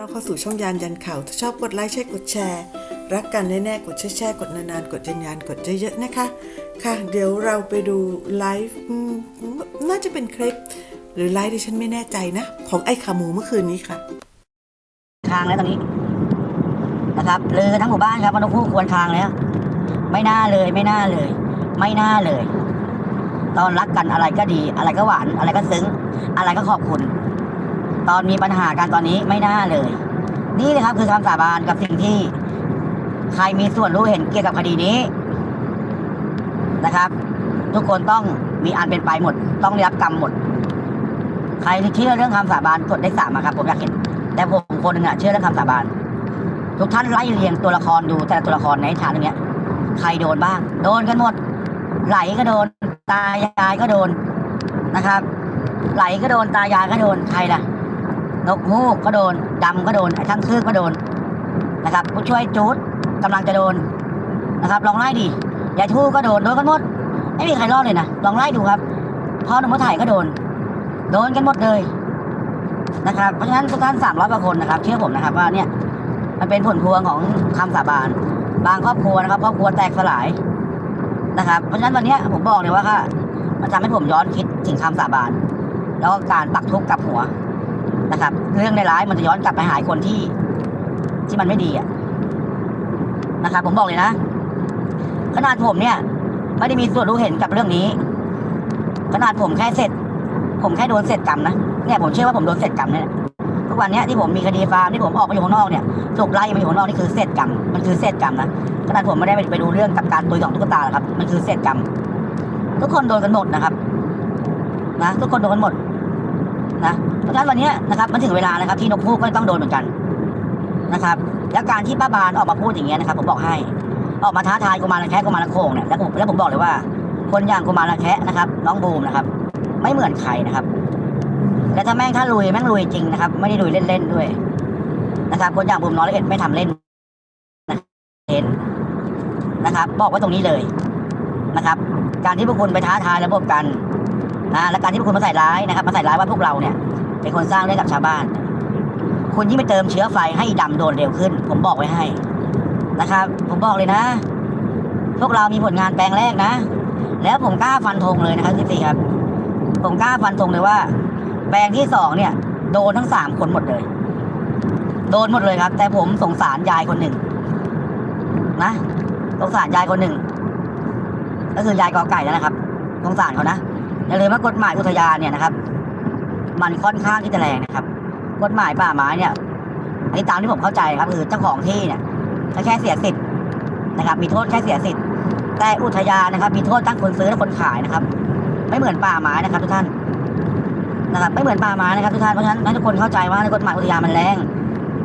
รับเข้าสู่ช่องยานยันข่าวถ้าชอบกดไลค์ใช่กดแชร์ รักกันแน่ๆกดแชร์แชร์กดนานๆ กดยันยันกดเยอะๆนะคะ ค่ะ เดี๋ยวเราไปดูไลฟ์น่าจะเป็นคลิป หรือไลฟ์ที่ฉันไม่แน่ใจนะ ของไอ้ขาหมูเมื่อคืนนี้ค่ะคางแล้วตอนนี้ นะครับเลือทั้งหมู่บ้านครับว่านกฮูกควรคางแล้วไม่น่าเลยไม่น่าเลย ไม่น่าเลย ตอนรักกันอะไรก็ดี อะไรก็หวานอะไรก็ซึ้ง อะไรก็ขอบคุณ ตอนมีปัญหากันตอนนี้ไม่น่าเลย นี่นะครับคือคำสาบานกับสิ่งที่ ใครมีส่วนรู้เห็นเกี่ยวกับคดีนี้นะครับ ทุกคนต้องมีอันเป็นไปหมด ต้องได้รับกรรมหมด ใครที่เชื่อเรื่องคำสาบานกดได้สามครับผมอยากเห็น แต่ผมคนหนึ่งอะเชื่อเรื่องคำสาบาน ทุกท่านไล่เรียงตัวละครดูแต่ตัวละครในนิทานเรื่องเนี้ย ใครโดนบ้าง โดนกันหมด ไหลก็โดน ตายายก็โดนนะครับ ไหลก็โดนตายายก็โดนใครล่ะ นกฮูกก็โดนดำก็โดนไอ้ทั้งคืบก็โดนนะครับ ผู้ช่วยจูดกำลังจะโดนนะครับ ลองไล่ดิยายทู่ก็โดนโดนกันหมด ไม่มีใครรอดเลยนะลองไล่ดูครับพ่อหนุ่มถ่ายก็โดน โดนกันหมดเลยนะครับเพราะฉะนั้นทุกท่านสามร้อยกว่าคนนะครับเชื่อผมนะครับว่าเนี่ยมันเป็นผลพวงของคำสาบานบางครอบครัวนะครับครอบครัวแตกสลายนะครับเพราะฉะนั้นวันเนี้ยผมบอกเลยว่าค่ะมันทำให้ผมย้อนคิดถึงคำสาบาน แล้วก็การปักทุกข์กับหัว นะครับ เรื่องในร้ายมันจะย้อนกลับไปหายคนที่ ที่มันไม่ดีอะนะครับ ผมบอกเลยนะขนาดผมเนี่ย ไม่ได้มีส่วนรู้เห็นกับเรื่องนี้ ขนาดผมแค่เสร็จ ผมแค่โดนเสร็จกรรมนะเนี่ยผมเชื่อว่าผมโดนเสร็จกรรมเนี่ยทุกวันเนี้ยที่ผมมีคดีฟาร์มที่ผมออกไปอยู่ข้างนอกเนี่ยถูกไล่มาอยู่ข้างนอกนี่คือเศษกรรมมันคือเศษกรรมนะขนาดผมไม่ได้ไปดูเรื่องกับการตุยของตุ๊กตาหรอกครับ มันคือเศษกรรมทุกคนโดนกันหมดนะครับ นะทุกคนโดนกันหมด นะเพราะฉะนั้นวันนี้นะครับมันถึงเวลานะครับที่นกพูกก็ต้องโดนเหมือนกันนะครับ แล้วการที่ป้าบานออกมาพูดอย่างเงี้ยนะครับ ผมบอกให้ ออกมาท้าทายกุมารแคะกุมารโคงเนี่ยแล้วผมแล้วผมบอกเลยว่า คนอย่างกุมารแคะนะครับ น้องบูมนะครับ ไม่เหมือนใครนะครับ และถ้าแม่งถ้าลุยแม่งลุยจริงนะครับ ไม่ได้ลุยเล่นๆด้วยนะครับ คนอย่างบูมน้อยละเอ็ดไม่ทำเล่นนะเห็นนะครับ บอกไว่าตรงนี้เลยนะครับ การที่พวกคุณไปท้าทายระบบกัน นะและการที่พวกคุณมาใส่ร้ายนะครับมาใส่ร้ายว่าพวกเราเนี่ย เป็นคนสร้างเรื่องกับชาวบ้าน คุณยิ่งไปเติมเชื้อไฟให้ดำโดนเร็วขึ้น ผมบอกไว้ให้นะครับ ผมบอกเลยนะ พวกเรามีผลงานแปลงแรกนะ แล้วผมกล้าฟันธงเลยนะครับที่สี่ครับ ผมกล้าฟันธงเลยว่า แปลงที่สองเนี่ย โดนทั้งสามคนหมดเลย โดนหมดเลยครับ แต่ผมสงสารยายคนหนึ่งนะสงสารยายคนหนึ่ง ก็คือยายกอไก่นั่นแหละครับสงสารเขานะ อย่าลืมว่ากฎหมายอุทยานเนี่ยนะครับ มันค่อนข้างที่จะแรงนะครับ กฎหมายป่าไม้เนี่ยอันนี้ตามที่ผมเข้าใจครับคือเจ้าของที่เนี่ยแค่เสียสิทธิ์นะครับ มีโทษแค่เสียสิทธิ์ แต่อุทยานนะครับ มีโทษทั้งคนซื้อและคนขายนะครับ ไม่เหมือนป่าไม้นะครับ ทุกท่านนะครับ ไม่เหมือนป่าไม้นะครับทุกท่านเพราะฉะนั้นทุกคนเข้าใจว่าในกฎหมายอุทยานมันแรง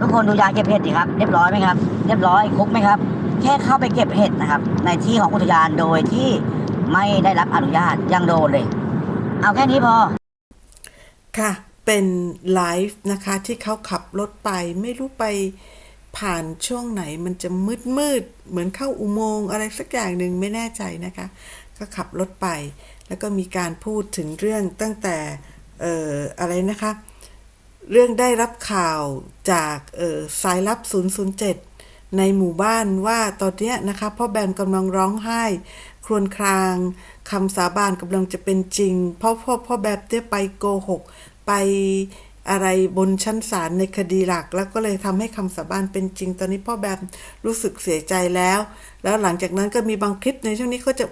ทุกคนดูยาเก็บเห็ดดิครับเรียบร้อยไหมครับ เรียบร้อยคุกไหมครับ แค่เข้าไปเก็บเห็ดนะครับ ในที่ของอุทยานโดยที่ไม่ได้รับอนุญาตยังโดนเลย เอาแค่นี้พอ ค่ะ เป็นไลฟ์นะคะที่เขาขับรถไปไม่รู้ไปผ่านช่วงไหนมันจะมืดมืดเหมือนเข้าอุโมงค์อะไรสักอย่างหนึ่งไม่แน่ใจนะคะ ก็ขับรถไป แล้วก็มีการพูดถึงเรื่องตั้งแต่เอ่ออะไรนะคะ เรื่องได้รับข่าวจากเอ่อสายลับ 007 ในหมู่บ้านว่าตอนนี้นะคะพ่อแบมกำลังร้องไห้ ครวญครางคำสาบานกำลังจะเป็นจริง เพราะพ่อพ่อแบมเนี่ยไปโกหก ไปอะไรบนชั้นศาลในคดีหลัก แล้วก็เลยทำให้คำสาบานเป็นจริง ตอนนี้พ่อแบมรู้สึกเสียใจแล้ว แล้วหลังจากนั้นก็มีบางคลิปในช่วงนี้ก็จะ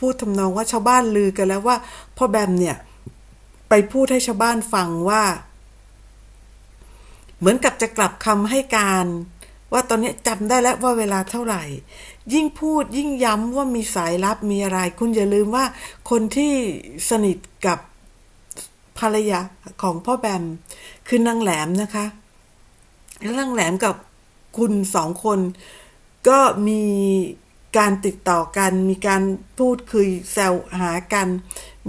พูดทำนองว่าชาวบ้านลือกันแล้วว่าพ่อแบมเนี่ยไปพูดให้ชาวบ้านฟังว่า เหมือนกับจะกลับคำให้การ ว่าตอนนี้จำได้แล้วว่าเวลาเท่าไหร่ ยิ่งพูดยิ่งย้ำว่ามีสายลับมีอะไร คุณอย่าลืมว่าคนที่สนิทกับภรรยาของพ่อแบม คือนางแหลมนะคะแล้วนางแหลมกับคุณสองคน ก็มีการติดต่อกัน มีการพูดคุยแซวหากัน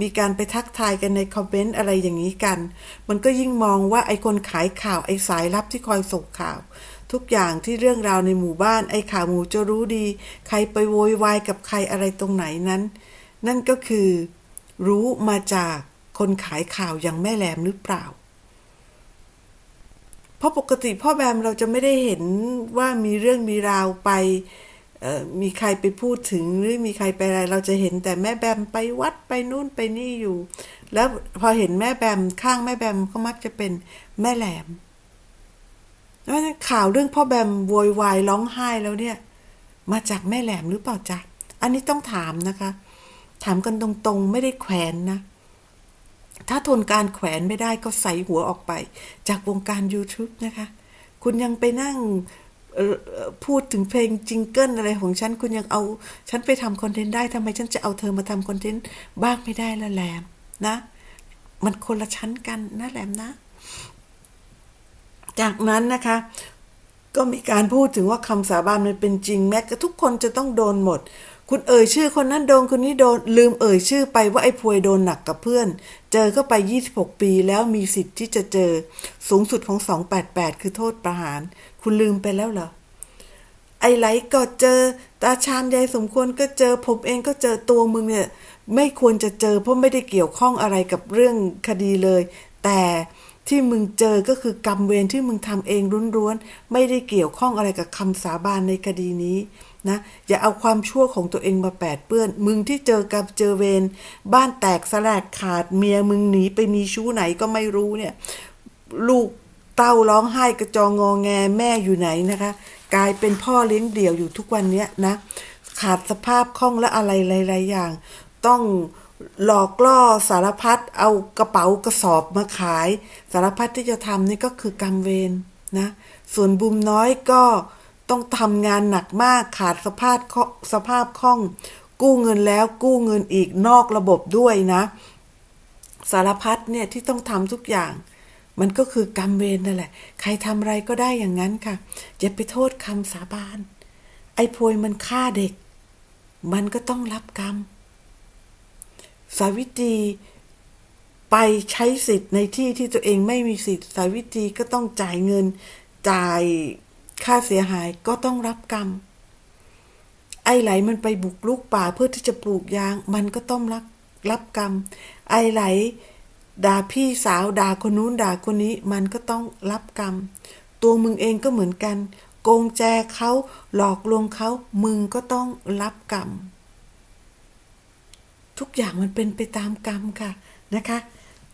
มีการไปทักทายกันในคอมเมนต์อะไรอย่างนี้กัน มันก็ยิ่งมองว่าไอ้คนขายข่าวไอ้สายลับที่คอยส่งข่าว ทุกอย่างที่เรื่องราวในหมู่บ้านไอ้ข่าวหมูจะรู้ดี ใครไปโวยวายกับใครอะไรตรงไหนนั้น นั่นก็คือ รู้มาจากคนขายข่าวอย่างแม่แหลมหรือเปล่า เพราะปกติพ่อแบมเราจะไม่ได้เห็นว่ามีเรื่องมีราวไปมีใครไปพูดถึงหรือมีใครไปอะไร เราจะเห็นแต่แม่แบมไปวัดไปนู่นไปนี่อยู่ แล้วพอเห็นแม่แบมข้างแม่แบมก็มักจะเป็นแม่แหลม แล้วข่าวเรื่องพ่อแบมโวยวายร้องไห้แล้วเนี่ย มาจากแม่แหลมหรือเปล่าจ๊ะ อันนี้ต้องถามนะคะ ถามกันตรงๆ ไม่ได้แขวนนะ ถ้าทนการแขวนไม่ได้ก็ใส่หัวออกไป จากวงการ YouTube นะคะ คุณยังไปนั่งพูดถึงเพลงจิงเกิลอะไรของฉัน คุณยังเอา ฉันไปทำคอนเทนต์ได้ทำไมฉันจะเอาเธอมาทำคอนเทนต์บ้างไม่ได้ละแหลมนะ มันคนละชั้นกันนะแหลมนะ จากนั้นนะคะ ก็มีการพูดถึงว่าคำสาบานมันเป็นจริงแม้กระทุกคนจะต้องโดนหมด คุณเอ่ยชื่อคนนั้นโดนคนนี้โดนลืมเอ่ยชื่อไปว่าไอ้พวยโดนหนักกับเพื่อน เจอก็ไป 26 ปีแล้วมีสิทธิ์ที่จะเจอสูงสุดของ 288 คือโทษประหาร คุณลืมไปแล้วเหรอไอ้ไหลก็เจอ ตาชาญยายสมควรก็เจอ ผมเองก็เจอตัวมึงเนี่ยไม่ควรจะเจอเพราะไม่ได้เกี่ยวข้องอะไรกับเรื่องคดีเลย แต่ ที่มึงเจอก็คือกรรมเวรที่มึงทำเองร้วนๆไม่ได้เกี่ยวข้องอะไรกับคำสาบานในคดีนี้นะอย่าเอาความชั่วของตัวเองมาแปดเปื้อน มึงที่เจอกับเจอเวรบ้านแตกสลายขาดเมียมึงหนีไปมีชู้ไหนก็ไม่รู้เนี่ย ลูกเต้าร้องไห้กระจองงอแงแม่อยู่ไหนนะคะ กลายเป็นพ่อเลี้ยงเดี่ยวอยู่ทุกวันเนี้ยนะ ขาดสภาพคล่องและอะไรหลายๆอย่าง ต้อง หลอกล่อสารพัดเอากระเป๋ากระสอบมาขาย สารพัดที่จะทำนี่ก็คือกรรมเวรนะ ส่วนบุมน้อยก็ต้องทำงานหนักมากขาดสภาพสภาพคล่อง กู้เงินแล้วกู้เงินอีกนอกระบบด้วยนะ สารพัดเนี่ยที่ต้องทำทุกอย่าง มันก็คือกรรมเวรนั่นแหละ ใครทำอะไรก็ได้อย่างนั้นค่ะอย่าไปโทษคำสาบาน ไอ้พวยมันฆ่าเด็ก มันก็ต้องรับกรรม สาวิตรีไปใช้สิทธิ์ในที่ที่ตัวเองไม่มีสิทธิ์ สาวิตรีก็ต้องจ่ายเงิน จ่ายค่าเสียหายก็ต้องรับกรรม ไอ้ไหลมันไปบุกลุกป่าเพื่อที่จะปลูกยาง มันก็ต้องรับรับกรรม ไอ้ไหลด่าพี่สาวด่าคนนู้นด่าคนนี้ มันก็ต้องรับกรรม ตัวมึงเองก็เหมือนกัน โกงแจเขาหลอกลวงเขามึงก็ต้องรับกรรม ทุกอย่างมันเป็นไปตามกรรมค่ะนะคะ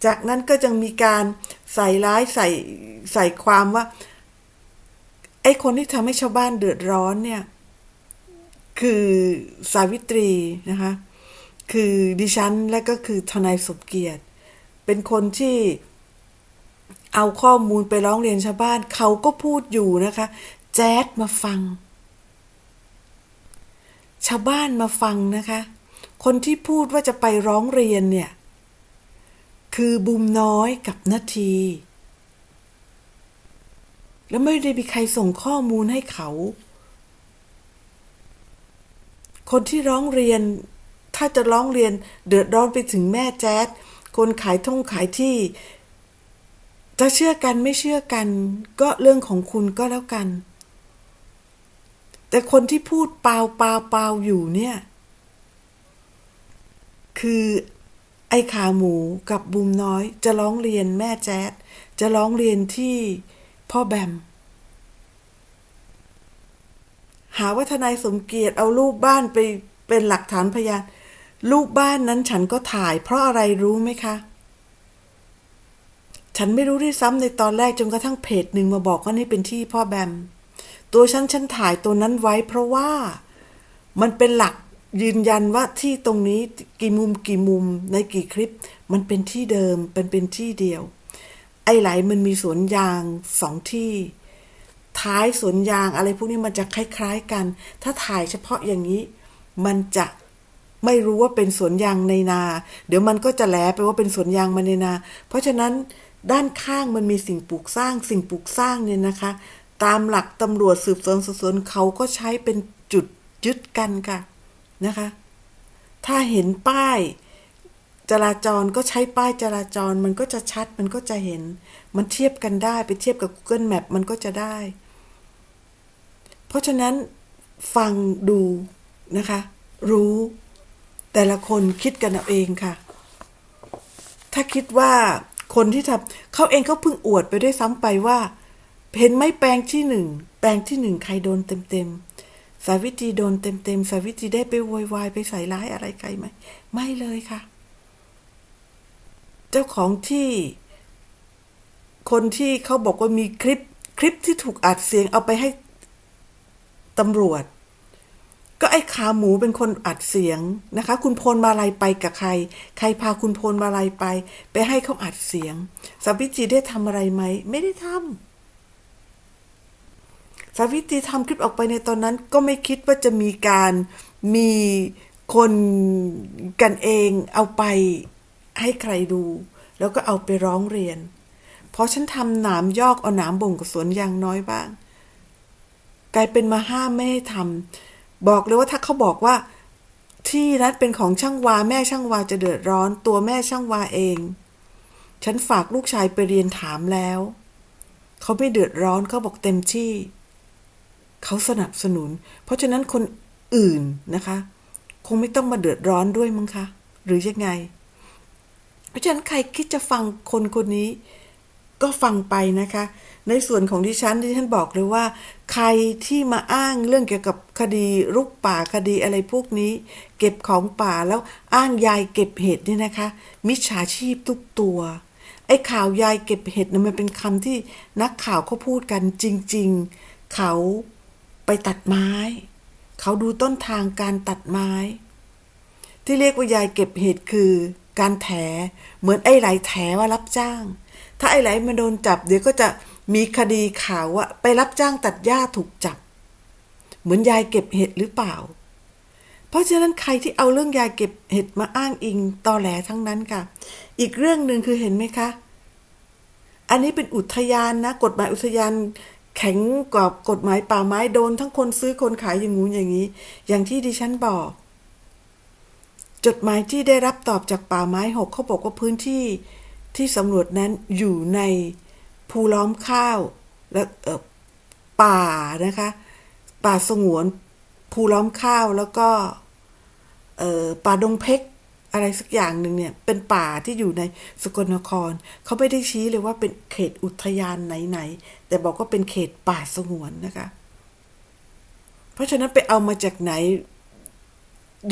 จากนั้นก็จะมีการใส่ร้ายใส่ใส่ความว่า ไอ้คนที่ทำให้ชาวบ้านเดือดร้อนเนี่ย คือสาวิตรีนะคะ คือดิฉันและก็คือทนายสมเกียรติ เป็นคนที่เอาข้อมูลไปร้องเรียนชาวบ้าน เขาก็พูดอยู่นะคะ แจ๊ดมาฟัง ชาวบ้านมาฟังนะคะ คนที่พูดว่าจะไปร้องเรียนเนี่ย คือบุมน้อยกับนาที แล้วไม่ได้มีใครส่งข้อมูลให้เขา คนที่ร้องเรียน ถ้าจะร้องเรียนเดือดร้อนไปถึงแม่แจ๊ดคนขายท่องขายที่ จะเชื่อกันไม่เชื่อกัน ก็เรื่องของคุณก็แล้วกัน แต่คนที่พูดเปล่าเปล่าเปล่าอยู่เนี่ย คือไอ้ขาหมูกับบุมน้อย จะร้องเรียนแม่แจ๊ดจะร้องเรียนที่พ่อแบม หาว่าทนายสมเกียรติเอารูปบ้านไปเป็นหลักฐานพยานรูปบ้านนั้นฉันก็ถ่าย เพราะอะไรรู้ไหมคะ ฉันไม่รู้ด้วยซ้ำในตอนแรกจนกระทั่งเพจหนึ่งมาบอกว่านี่เป็นที่พ่อแบม ตัวฉันฉันถ่ายตัวนั้นไว้ เพราะว่ามันเป็นหลัก ยืนยันว่าที่ตรงนี้กี่มุมกี่มุมในกี่คลิป มันเป็นที่เดิมเป็นเป็นที่เดียว ไอ้ไหลมันมีสวนยางสองที่ ท้ายสวนยางอะไรพวกนี้มันจะคล้าย ๆกัน ถ้าถ่ายเฉพาะอย่างนี้ มันจะไม่รู้ว่าเป็นสวนยางในนา เดี๋ยวมันก็จะแหลไปว่าเป็นสวนยางมาในนา เพราะฉะนั้นด้านข้างมันมีสิ่งปลูกสร้าง สิ่งปลูกสร้างเนี่ยนะคะ ตามหลักตำรวจสืบสวนสอบสวนเขาก็ใช้เป็นจุดยึดกันค่ะ นะคะ ถ้าเห็นป้ายจราจรก็ใช้ป้ายจราจรมันก็จะชัดมันก็จะเห็น มันเทียบกันได้ไปเทียบกับ Google Map มันก็จะได้ เพราะฉะนั้นฟังดูนะคะ รู้แต่ละคนคิดกันเอาเองค่ะ ถ้าคิดว่าคนที่ทำเขาเองเขาเพิ่งอวดไปด้วยซ้ำไปว่า เห็นไหมแปลงที่หนึ่งแปลงที่หนึ่งใครโดนเต็มๆ สาวิตรีโดนเต็มๆสาวิตรีได้ไปโวยวายไปใส่ร้ายอะไรใครไหม ไม่เลยค่ะ เจ้าของที่ คนที่เขาบอกว่ามีคลิป คลิปที่ถูกอัดเสียงเอาไปให้ตำรวจ ก็ไอ้ขาหมูเป็นคนอัดเสียงนะคะ คุณพลมาลัยไปกับใคร ใครพาคุณพลมาลัยไป ไปให้เขาอัดเสียงสาวิตรีได้ทำอะไรไหม ไม่ได้ทำ สาวิตรีทำคลิปออกไปในตอนนั้นก็ไม่คิดว่าจะมีการมีคนกันเองเอาไปให้ใครดู แล้วก็เอาไปร้องเรียน เพราะฉันทำหนามยอกเอาหนามบ่งกับสวนยางน้อยบ้าง กลายเป็นมาห้ามไม่ให้ทำบอกเลยว่าถ้าเขาบอกว่า ที่นั้นเป็นของช่างวาแม่ช่างวาจะเดือดร้อน ตัวแม่ช่างวาเอง ฉันฝากลูกชายไปเรียนถามแล้ว เขาไม่เดือดร้อนเขาบอกเต็มที่ เขาสนับสนุน เพราะฉะนั้นคนอื่นนะคะ คงไม่ต้องมาเดือดร้อนด้วยมั้งคะ หรือยังไง เพราะฉะนั้นใครคิดจะฟังคนคนนี้ ก็ฟังไปนะคะ ในส่วนของดิฉันดิฉันบอกเลยว่า ใครที่มาอ้างเรื่องเกี่ยวกับคดีรุกป่าคดีอะไรพวกนี้ เก็บของป่าแล้วอ้างยายเก็บเห็ดเนี่ยนะคะ มิจฉาชีพทุกตัวไอ้ข่าวยายเก็บเห็ดเนี่ยมันเป็นคำที่นักข่าวเขาพูดกันจริง ๆ เขา ไปตัดไม้ เขาดูต้นทางการตัดไม้ ที่เรียกว่ายายเก็บเห็ดคือการแถ เหมือนไอ้ไหลแถว่ารับจ้าง ถ้าไอ้ไหลมาโดนจับเดี๋ยวก็จะมีคดีข่าวว่าไปรับจ้างตัดหญ้าถูกจับ เหมือนยายเก็บเห็ดหรือเปล่า เพราะฉะนั้นใครที่เอาเรื่องยายเก็บเห็ดมาอ้างอิงตอแหลทั้งนั้นค่ะ อีกเรื่องหนึ่งคือเห็นไหมคะ อันนี้เป็นอุทยานนะ กฎหมายอุทยาน แข็งกว่ากฎหมายป่าไม้โดนทั้งคนซื้อคนขายอย่างงู้นอย่างนี้ อย่างที่ดิฉันบอก จดหมายที่ได้รับตอบจากป่าไม้หกเขาบอกว่าพื้นที่ที่สำรวจนั้นอยู่ในภูล้อมข้าวและป่านะคะ ป่าสงวนภูล้อมข้าวแล้วก็ป่าดงเพชร อะไรสักอย่างหนึ่งเนี่ย เป็นป่าที่อยู่ในสกลนคร เขาไม่ได้ชี้เลยว่าเป็นเขตอุทยานไหนๆแต่บอกว่าเป็นเขตป่าสงวนนะคะ เพราะฉะนั้นไปเอามาจากไหน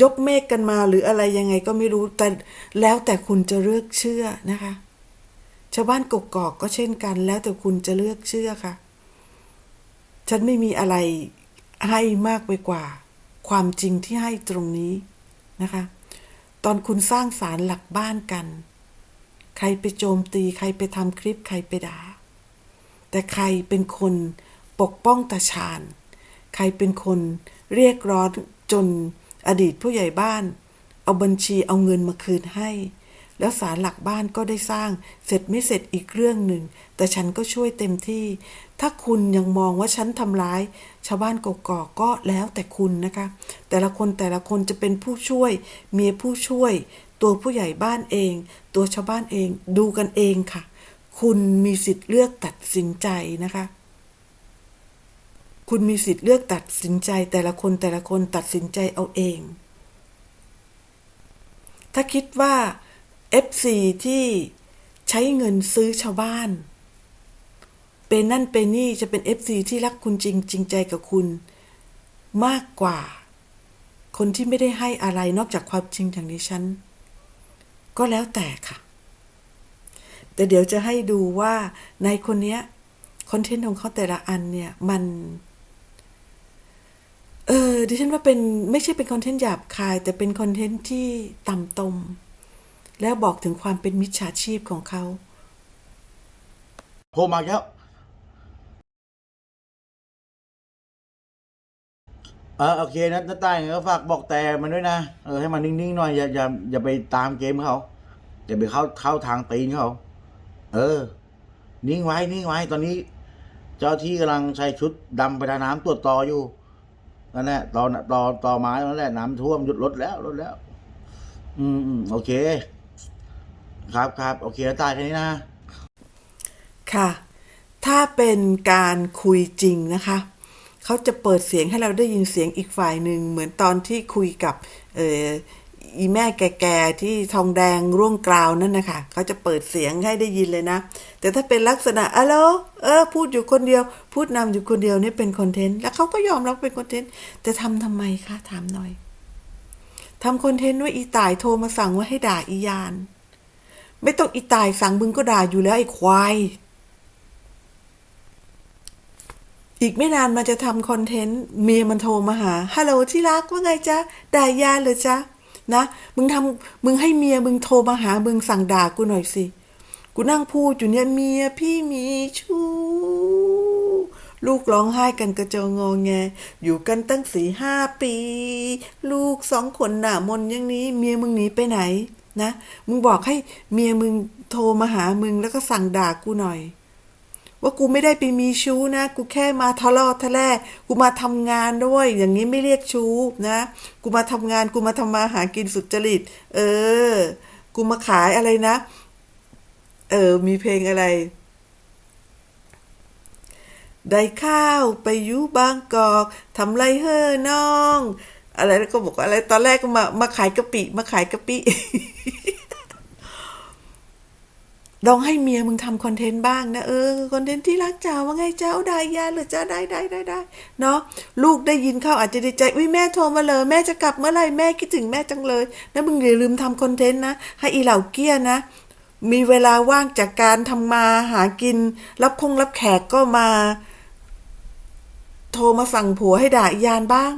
ยกเมฆกันมาหรืออะไรยังไงก็ไม่รู้แต่แล้วแต่คุณจะเลือกเชื่อนะคะ ชาวบ้านกกอกก็เช่นกัน แล้วแต่คุณจะเลือกเชื่อค่ะ ฉันไม่มีอะไรให้มากไปกว่า ความจริงที่ให้ตรงนี้นะคะ ตอนคุณสร้างศาลหลักบ้านกัน ใครไปโจมตีใครไปทำคลิปใครไปด่า แต่ใครเป็นคนปกป้องตาชาญ ใครเป็นคนเรียกร้องจนอดีตผู้ใหญ่บ้าน เอาบัญชีเอาเงินมาคืนให้ แล้วศาลหลักบ้านก็ได้สร้างเสร็จไม่เสร็จอีกเรื่องหนึ่ง แต่ฉันก็ช่วยเต็มที่ ถ้าคุณยังมองว่าฉันทำร้าย ชาวบ้านกกอกก็แล้วแต่คุณนะคะ แต่ละคนแต่ละคนจะเป็นผู้ช่วย เมียผู้ช่วย ตัวผู้ใหญ่บ้านเอง ตัวชาวบ้านเองดูกันเองค่ะ คุณมีสิทธิ์เลือกตัดสินใจนะคะ คุณมีสิทธิ์เลือกตัดสินใจ แต่ละคนแต่ละคนตัดสินใจเอาเอง ถ้าคิดว่า FC ที่ใช้เงินซื้อชาวบ้าน เป็นนั่นเป็นนี่จะเป็น FC ที่รักคุณจริงจริงใจกับคุณ มากกว่า คนที่ไม่ได้ให้อะไรนอกจากความจริงอย่างนี้ฉัน ก็แล้วแต่ค่ะ แต่เดี๋ยวจะให้ดูว่าในคนเนี้ยคอนเทนต์ของเขาแต่ละอันเนี่ยมันเออดิฉันว่าเป็นไม่ใช่เป็นคอนเทนต์หยาบคาย แต่เป็นคอนเทนต์ที่ต่ำตม แล้วบอกถึงความเป็นมิจฉาชีพของเขาโทรมาแล้ว ออโอเคนะน้าใต้ก็ฝากบอกแต่มันด้วยนะเออให้มันนิ่งๆหน่อยอย่าอย่าอย่าไปตามเกมเขาอย่าไปเข้าเข้าทางตีนเขาเออ นิ่งไว้นิ่งไว้ ตอนนี้ เจ้าที่กำลังใช้ชุดดำไปทาน้ำตรวจต่ออยู่นั่นแหละตอนต่อต่อไม้นั่นแหละน้ำท่วมหยุดรถแล้วรถแล้ว อืมโอเค ครับครับโอเคน้าใต้แค่นี้นะ ค่ะ ถ้าเป็นการคุยจริงนะคะ เขาจะเปิดเสียงให้เราได้ยินเสียงอีกฝ่ายหนึ่งเหมือนตอนที่คุยกับเอออีแม่แก่ๆที่ทองแดงร่วงกราวนั่นนะคะเขาจะเปิดเสียงให้ได้ยินเลยนะ แต่ถ้าเป็นลักษณะอะโลเออ พูดอยู่คนเดียว พูดนำอยู่คนเดียวนี่เป็นคอนเทนต์แล้วเขาก็ยอมรับเป็นคอนเทนต์แต่ทำทำไมคะถามหน่อยทำคอนเทนต์ว่าอีตายโทรมาสั่งว่าให้ด่าอียาน ไม่ต้องอีตายสั่งมึงก็ด่าอยู่แล้วไอ้ควาย อีกไม่นานมันจะทำคอนเทนต์เมียมันโทรมาหาฮัลโหลที่รักว่าไงจ๊ะด่ายาเหรอจ๊ะนะมึงทำมึงให้เมียมึงโทรมาหามึงสั่งด่ากูหน่อยสิกูนั่งพูดอยู่เนี่ยเมียพี่มีชู้ลูกร้องไห้กันกระเจองงอแง อยู่กันตั้งสี่ห้าปี ลูกสองคนหน้ามนอย่างนี้ เมียมึงหนีไปไหนนะ มึงบอกให้เมียมึงโทรมาหามึงแล้วก็สั่งด่ากูหน่อย ว่ากูไม่ได้ไปมีชู้นะ กูแค่มาทะเลาะทะแล่กูมาทำงานด้วย อย่างนี้ไม่เรียกชู้นะ กูมาทำงาน กูมาทำมาหากินสุจริต เออ กูมาขายอะไรนะ เออ มีเพลงอะไร ได้ข้าวไปยูบางกอกทำไรเฮ้อน้อง อะไรแล้วก็บอกอะไร ตอนแรกก็มา มาขายกะปิ มาขายกะปิ ลองให้เมียมึงทำคอนเทนต์บ้างนะ เออคอนเทนต์ที่รักจ้าว่าไงเจ้าได้ยาหรือจ้าได้ได้ได้ได้เนาะลูกได้ยินเข้าอาจจะดีใจอุ้ยแม่โทรมาเลยแม่จะกลับเมื่อไหร่แม่คิดถึงแม่จังเลยนะมึงอย่าลืมทำคอนเทนต์นะให้อีเหล่าเกี้ยนะ มีเวลาว่างจากการทำมาหากิน รับคงรับแขกก็มา โทรมาสั่งผัวให้ด่าอียานบ้าง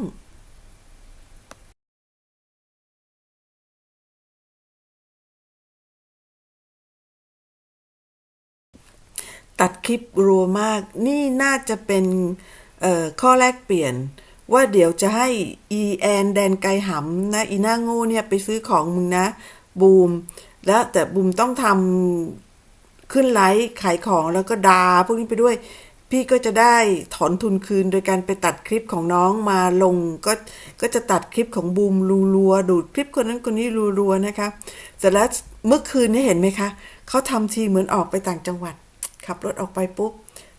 ตัดคลิปรัวมาก นี่น่าจะเป็นข้อแรกเปลี่ยน ว่าเดี๋ยวจะให้อีแอนแดนไกหำนะอีน้าโง่เนี่ยไปซื้อของมึงนะ บูม แล้วแต่บูมต้องทำขึ้นไลฟ์ขายของแล้วก็ดาพวกนี้ไปด้วย พี่ก็จะได้ถอนทุนคืนโดยการไปตัดคลิปของน้องมาลงก็ก็จะตัดคลิปของบูมรัวๆดูดคลิปคนนั้นคนนี้รัวๆนะคะเสร็จแล้วเมื่อคืนนี้เห็นไหมคะเขาทำทีเหมือนออกไปต่างจังหวัด ขับรถออกไปปุ๊บ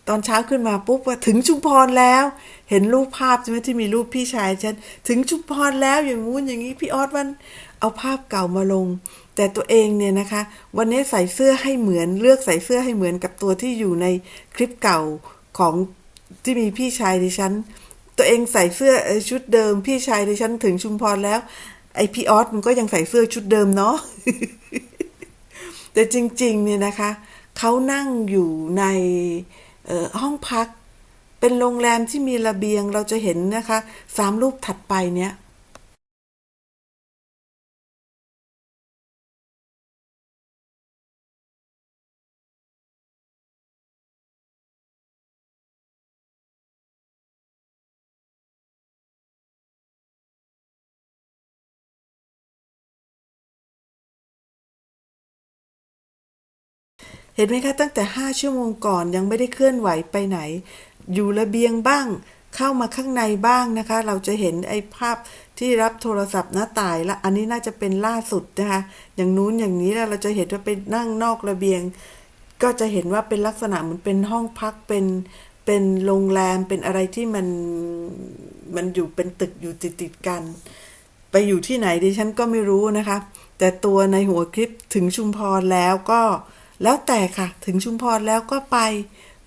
ตอนเช้าขึ้นมาปุ๊บว่าถึงชุมพรแล้ว เห็นรูปภาพใช่ไหมที่มีรูปพี่ชายฉันถึงชุมพรแล้วอย่างงู้นอย่างนี้พี่ออสวันเอาภาพเก่ามาลง แต่ตัวเองเนี่ยนะคะ วันนี้ใส่เสื้อให้เหมือนเลือกใส่เสื้อให้เหมือนกับตัวที่อยู่ในคลิปเก่าของที่มีพี่ชายดิฉันตัวเองใส่เสื้อชุดเดิม พี่ชายดิฉันถึงชุมพรแล้ว ไอพี่ออสมันก็ยังใส่เสื้อชุดเดิมเนาะแต่จริง ๆ เนี่ยนะคะ เขานั่งอยู่ในห้องพัก เป็นโรงแรมที่มีระเบียงเราจะเห็นนะคะสามรูปถัดไปเนี้ย เห็นไหมคะตั้งแต่ห้าชั่วโมงก่อนยังไม่ได้เคลื่อนไหวไปไหน อยู่ระเบียงบ้าง เข้ามาข้างในบ้างนะคะ เราจะเห็นไอ้ภาพที่รับโทรศัพท์หน้าตายละอันนี้น่าจะเป็นล่าสุดนะคะ อย่างนู้นอย่างนี้แล้วเราจะเห็นว่าเป็นนั่งนอกระเบียง ก็จะเห็นว่าเป็นลักษณะเหมือนเป็นห้องพักเป็นเป็นโรงแรมเป็นอะไรที่มันมันอยู่เป็นตึกอยู่ติดติดกัน ไปอยู่ที่ไหนดิฉันก็ไม่รู้นะคะ แต่ตัวในหัวคลิปถึงชุมพรแล้วก็ แล้วแต่ค่ะ ถึงชุมพรแล้วก็ไป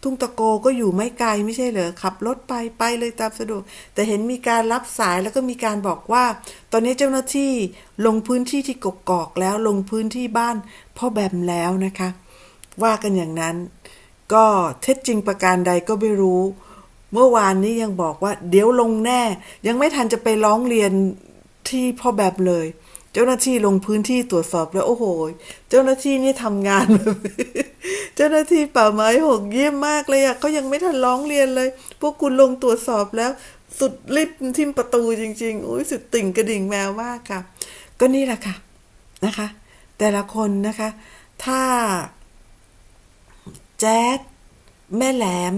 ทุ่งตะโกก็อยู่ไม่ไกลไม่ใช่เหรอขับรถไปไปเลยตามสะดวก แต่เห็นมีการรับสายแล้วก็มีการบอกว่า ตอนนี้เจ้าหน้าที่ลงพื้นที่ที่กกอกแล้วลงพื้นที่บ้านพ่อแบมแล้วนะคะ ว่ากันอย่างนั้น ก็เท็จจริงประการใดก็ไม่รู้ เมื่อวานนี้ยังบอกว่า เดี๋ยวลงแน่ ยังไม่ทันจะไปร้องเรียนที่พ่อแบบเลย จ้าหน้าที่ลงพื้นที่ตรวจสอบแล้วโอ้โห เจ้าหน้าที่นี่ทำงานแบบเจ้าหน้าที่ป่าไม้หกเยี่ยมมากเลยอะเขายังไม่ทันร้องเรียนเลย พวกคุณลงตรวจสอบแล้ว สุดริบทิมประตูจริงๆอุ้ยสุดติ่งกระดิ่งแมวมากค่ะ ก็นี่แหละค่ะนะคะ แต่ละคนนะคะ ถ้า แจ๊ดแม่แหลม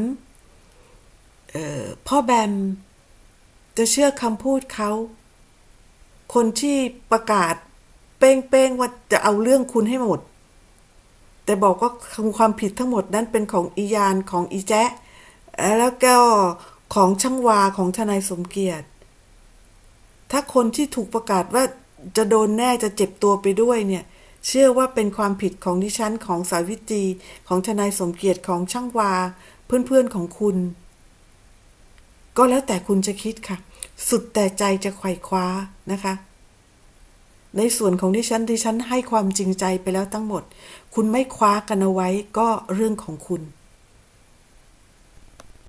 พ่อแบม จะเชื่อคำพูดเขา คนที่ประกาศ เป้งๆว่าจะเอาเรื่องคุณให้หมด แต่บอกว่าความผิดทั้งหมดนั้นเป็นของอียานของอีแจ๊ะแล้วก็ของช่างวาของทนายสมเกียรติ ถ้าคนที่ถูกประกาศว่าจะโดนแน่จะเจ็บตัวไปด้วยเนี่ย เชื่อว่าเป็นความผิดของดิฉันของสาวิตรีของทนายสมเกียรติของช่างวา เพื่อนๆของคุณ ก็แล้วแต่คุณจะคิดค่ะ สุดแต่ใจจะไขว่คว้านะคะ ในส่วนของดิฉันดิฉันให้ความจริงใจไปแล้วทั้งหมด คุณไม่คว้ากันเอาไว้ก็เรื่องของคุณ